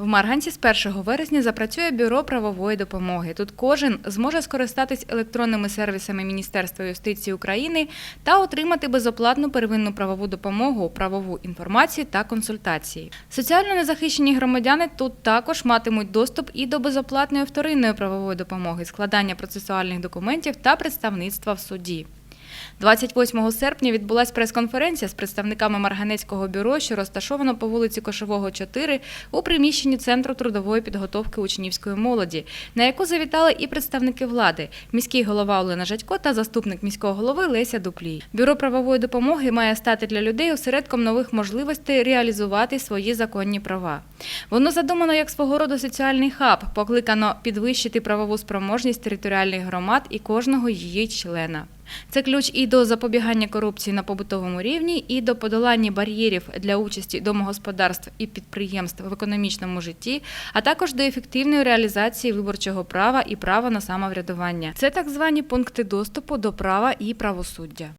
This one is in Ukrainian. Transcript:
В Марганці з 1 вересня запрацює бюро правової допомоги. Тут кожен зможе скористатись електронними сервісами Міністерства юстиції України та отримати безоплатну первинну правову допомогу, правову інформацію та консультації. Соціально незахищені громадяни тут також матимуть доступ і до безоплатної вторинної правової допомоги, складання процесуальних документів та представництва в суді. 28 серпня відбулася прес-конференція з представниками Марганецького бюро, що розташовано по вулиці Кошового, 4 у приміщенні Центру трудової підготовки учнівської молоді, на яку завітали і представники влади, міський голова Олена Жадько та заступник міського голови Леся Дуплій. Бюро правової допомоги має стати для людей осередком нових можливостей реалізувати свої законні права. Воно задумано як свого роду соціальний хаб, покликано підвищити правову спроможність територіальних громад і кожного її члена. Це ключ і до запобігання корупції на побутовому рівні, і до подолання бар'єрів для участі домогосподарств і підприємств в економічному житті, а також до ефективної реалізації виборчого права і права на самоврядування. Це так звані пункти доступу до права і правосуддя.